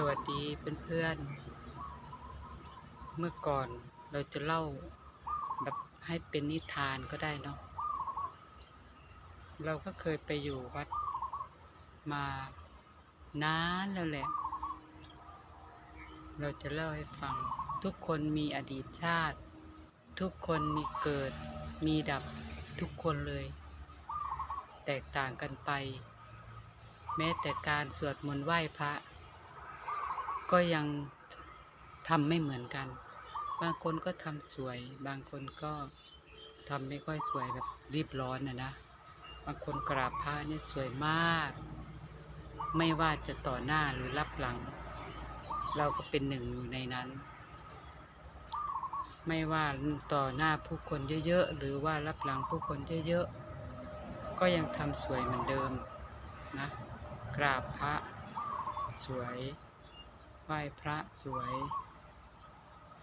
สวัสดีเพื่อนๆ เมื่อก่อนเราจะเล่าแบบให้เป็นนิทานก็ได้เนาะ เราก็เคยไปอยู่วัดมานานแล้วแหละ เราจะเล่าให้ฟัง ทุกคนมีอดีตชาติ ทุกคนมีเกิด มีดับทุกคนเลย แตกต่างกันไป แม้แต่การสวดมนต์ไหว้พระ ก็ยังทำไม่เหมือนกัน บางคนก็ทำสวย บางคนก็ทำไม่ค่อยสวยแบบรีบร้อนนะนะ บางคนกราบพระเนี่ยสวยมาก ไม่ว่าจะต่อหน้าหรือรับหลัง เราก็เป็นหนึ่งอยู่ในนั้น ไม่ว่าต่อหน้าผู้คนเยอะๆ หรือว่ารับหลังผู้คนเยอะๆ ก็ยังทำสวยเหมือนเดิมนะ กราบพระสวย ไหว้พระสวย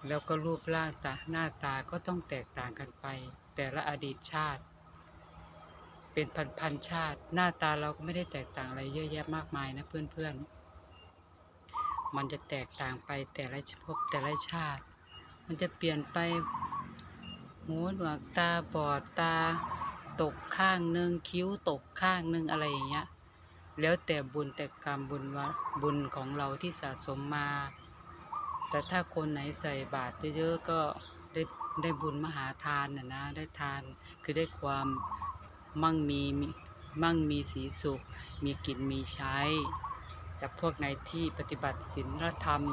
แล้วก็รูปร่างตาหน้าตาก็ต้องแตกต่างกันไป แต่ละอดีตชาติ เป็นพันพันๆชาติ หน้าตาเราก็ไม่ได้แตกต่างอะไรเยอะแยะมากมายนะเพื่อนๆ มันจะแตกต่างไปแต่ละภพแต่ละชาติ มันจะเปลี่ยนไปหูหนวกตาบอดตาตกข้างหนึ่งคิ้วตกข้างหนึ่งอะไรอย่างเงี้ย แล้วแต่บุญแต่กรรมบุญวะบุญของเราที่สะสมมา แต่ถ้าคนไหนใส่บาตรเยอะๆก็ได้ได้บุญมหาทานน่ะนะ ได้ทานคือได้ความมั่งมีมีมั่งมีสีสุข มีกินมีใช้ แต่พวกไหนที่ปฏิบัติศีลธรรม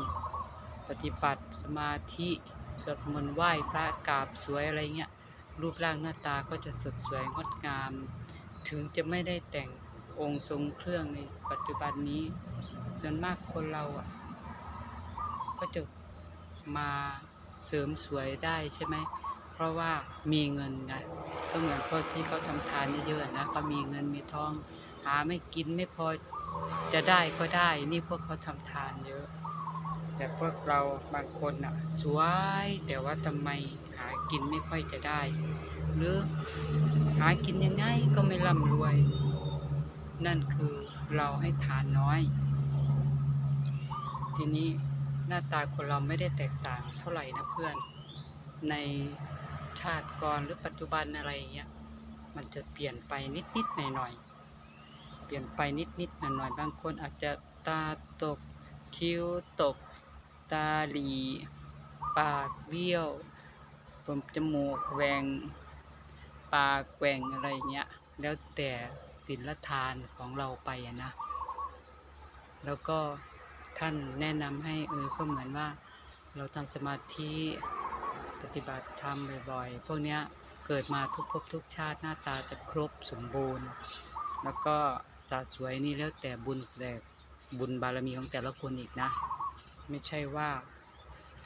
ปฏิบัติสมาธิสวดมนต์ไหว้พระกราบสวยอะไรเงี้ยรูปร่างหน้าตาก็จะสดสวยงดงาม ถึงจะไม่ได้แต่ง องค์ทรงเครื่องในปัจจุบันนี้ ส่วนมากคนเราอะ ก็จะมาเสริมสวยได้ใช่ไหม เพราะว่ามีเงินไงก็เหมือนพวกที่เขาทำทานเยอะๆนะเขามีเงินมีทอง หาไม่กินไม่พอจะได้ก็ได้ นี่พวกเขาทำทานเยอะ แต่พวกเราบางคนอะ สวยแต่ว่าทำไมหากินไม่ค่อยจะได้ หรือหากินยังไงก็ไม่ร่ำรวย นั่นคือเราให้ทานน้อย ทีนี้หน้าตาคนเราไม่ได้แตกต่างเท่าไหร่นะเพื่อน ในชาติก่อนหรือปัจจุบันอะไรเงี้ย มันจะเปลี่ยนไปนิดนิดหน่อยหน่อยๆเปลี่ยนไปนิดนิดหน่อยหน่อยๆบางคนอาจจะตาตก คิ้วตก ตาหลีปากเบี้ยวผมจมูกแหวงปากแหว่งอะไรเงี้ย แล้วแต่ ศีลทานของเราไปนะ แล้วก็ท่านแนะนำให้เออก็เหมือนว่า เราทำสมาธิปฏิบัติธรรมบ่อยๆ พวกเนี้ยเกิดมาทุกภพทุกชาติหน้าตาจะครบสมบูรณ์ แล้วก็สาสวยนี่แล้วแต่บุญแต่บุญบารมีของแต่ละคนอีกนะ ไม่ใช่ว่า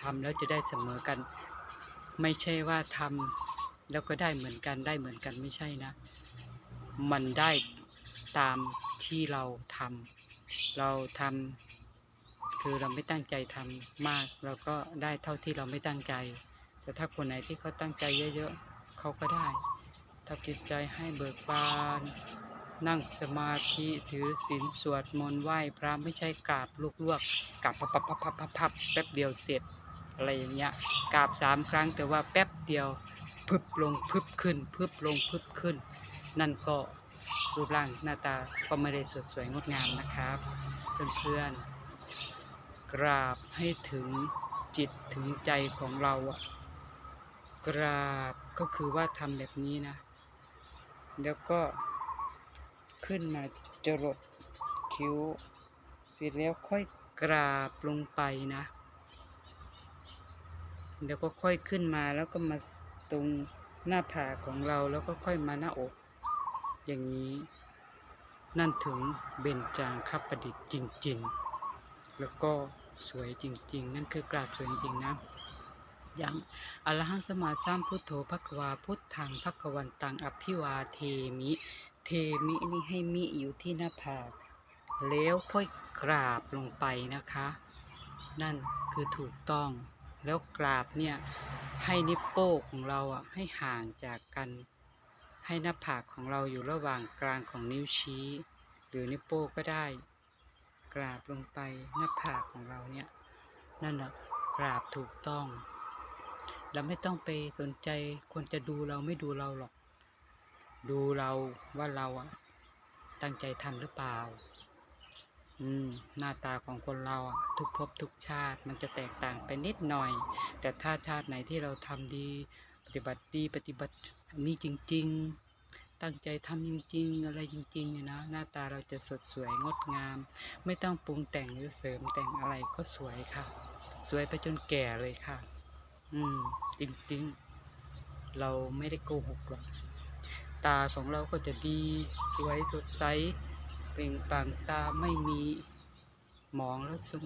ทำแล้วจะได้เสมอกัน ไม่ใช่ว่าทำแล้วก็ได้เหมือนกันได้เหมือนกันไม่ใช่นะ มันได้ตามที่เราทำเราทำคือเราไม่ตั้งใจทำมาก เราก็ได้เท่าที่เราไม่ตั้งใจ แต่ถ้าคนไหนที่เขาตั้งใจเยอะๆเขาก็ได้ทำจิตใจให้เบิกบาน นั่งสมาธิถือศีลสวดมนต์ไหว้พระไม่ใช่กราบลวกๆกราบพับพับพับพับพับพับแป๊บเดียวเสร็จอะไรอย่างเงี้ยกราบสามครั้งแต่ว่าแป๊บเดียวพึบลงพึบขึ้นพึบลงพึบขึ้น นั่นก็รูปร่างหน้าตาก็ไม่ได้สดสวยงดงามนะครับ เพื่อนๆ กราบให้ถึงจิตถึงใจของเราอะกราบก็คือว่าทำแบบนี้นะ แล้วก็ขึ้นมาจรดคิ้วเสร็จแล้วค่อยกราบลงไปนะ แล้วก็ค่อยขึ้นมาแล้วก็มาตรงหน้าผากของเราแล้วก็ค่อยมาหน้าอก อย่างนี้ นั่นถึงเบญจางคประดิษฐ์จริง ๆ แล้วก็สวยจริง ๆ นั่นคือกราบสวยจริงๆนะยังอรหังสมมาสามพุทโธภควาพุทธังภควันตังอภิวาเทมิ เทมินี่ให้มิอยู่ที่หน้าผากแล้วค่อยกราบลงไปนะคะ นั่นคือถูกต้อง แล้วกราบเนี่ยให้นิ้วโป้งของเราอะให้ห่างจากกัน ให้หน้าผากของเราอยู่ระหว่างกลางของนิ้วชี้ หรือนิ้วโป้งก็ได้ กราบลงไปหน้าผากของเราเนี่ยนั่นแหละกราบถูกต้อง เราไม่ต้องไปสนใจคนจะดูเราไม่ดูเราหรอก ดูเราว่าเราอะตั้งใจทำหรือเปล่า อืม หน้าตาของคนเราอะทุกภพทุกชาติมันจะแตกต่างไปนิดหน่อย แต่ถ้าชาติไหนที่เราทำดี ปฏิบัติดีปฏิบัติันนี้จริง ๆ ตั้งใจทำจริง ๆ อะไรจริงๆเนี่ยนะ หน้าตาเราจะสดสวยงดงาม ไม่ต้องปรุงแต่งหรือเสริมแต่งอะไรก็สวยค่ะ สวยไปจนแก่เลยค่ะ อืม จริงๆ เราไม่ได้โกหกหรอก ตาของเราก็จะดี สวยสดใส เปล่งปลั่งตาไม่มีหมองแล้วซึ่ง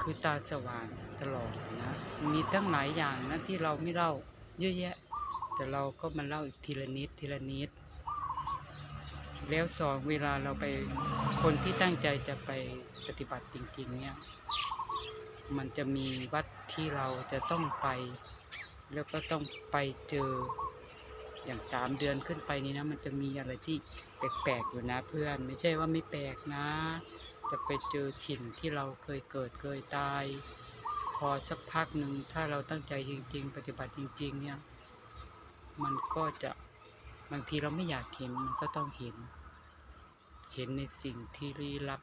คือตาสว่างตลอดนะ มีตั้งหลายอย่างนะที่เราไม่เล่าเยอะแยะ แต่เราก็มาเล่าอีกทีละนิดทีละนิด แล้วสองเวลาเราไปคนที่ตั้งใจจะไปปฏิบัติจริง ๆ เนี่ย มันจะมีวัดที่เราจะต้องไป แล้วก็ต้องไปเจออย่างสามเดือนขึ้นไปนี้นะ มันจะมีอะไรที่แปลกๆอยู่นะเพื่อน ไม่ใช่ว่าไม่แปลกนะ จะไปเจอถิ่นที่เราเคยเกิดเคยตาย พอสักพักหนึ่งถ้าเราตั้งใจจริง ๆ ปฏิบัติจริง ๆ เนี่ย มันก็จะบางทีเราไม่อยากเห็นมันก็ต้องเห็น เห็นในสิ่งที่ลี้ลับ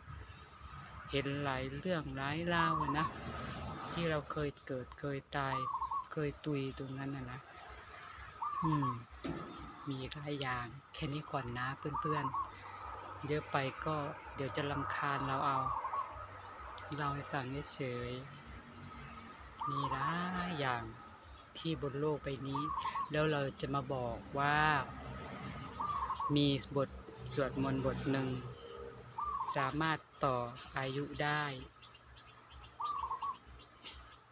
เห็นหลายเรื่องหลายราวอะนะ ที่เราเคยเกิดเคยตายเคยตุยตรงนั้นนะนะอืม มีหลายอย่างแค่นี้ก่อนนะเพื่อนๆ เยอะไปก็เดี๋ยวจะลำคาญเราเอา เราให้ฟังเฉยๆมีหลายอย่าง ที่บนโลกใบนี้ แล้วเราจะมาบอกว่า มีบทสวดมนต์บทหนึ่ง สามารถต่ออายุได้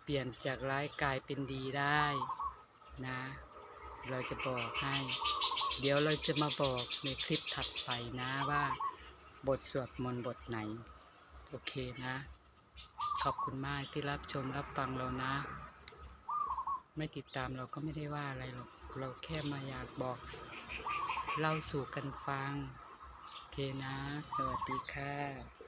เปลี่ยนจากร้ายกลายเป็นดีได้นะ เราจะบอกให้ เดี๋ยวเราจะมาบอกในคลิปถัดไปนะว่า บทสวดมนต์บทไหน โอเคนะ ขอบคุณมากที่รับชมรับฟังเรานะ ไม่ติดตามเราก็ไม่ได้ว่าอะไรหรอกเราแค่มาอยากบอกเล่าสู่กันฟัง โอเคนะ สวัสดีค่ะ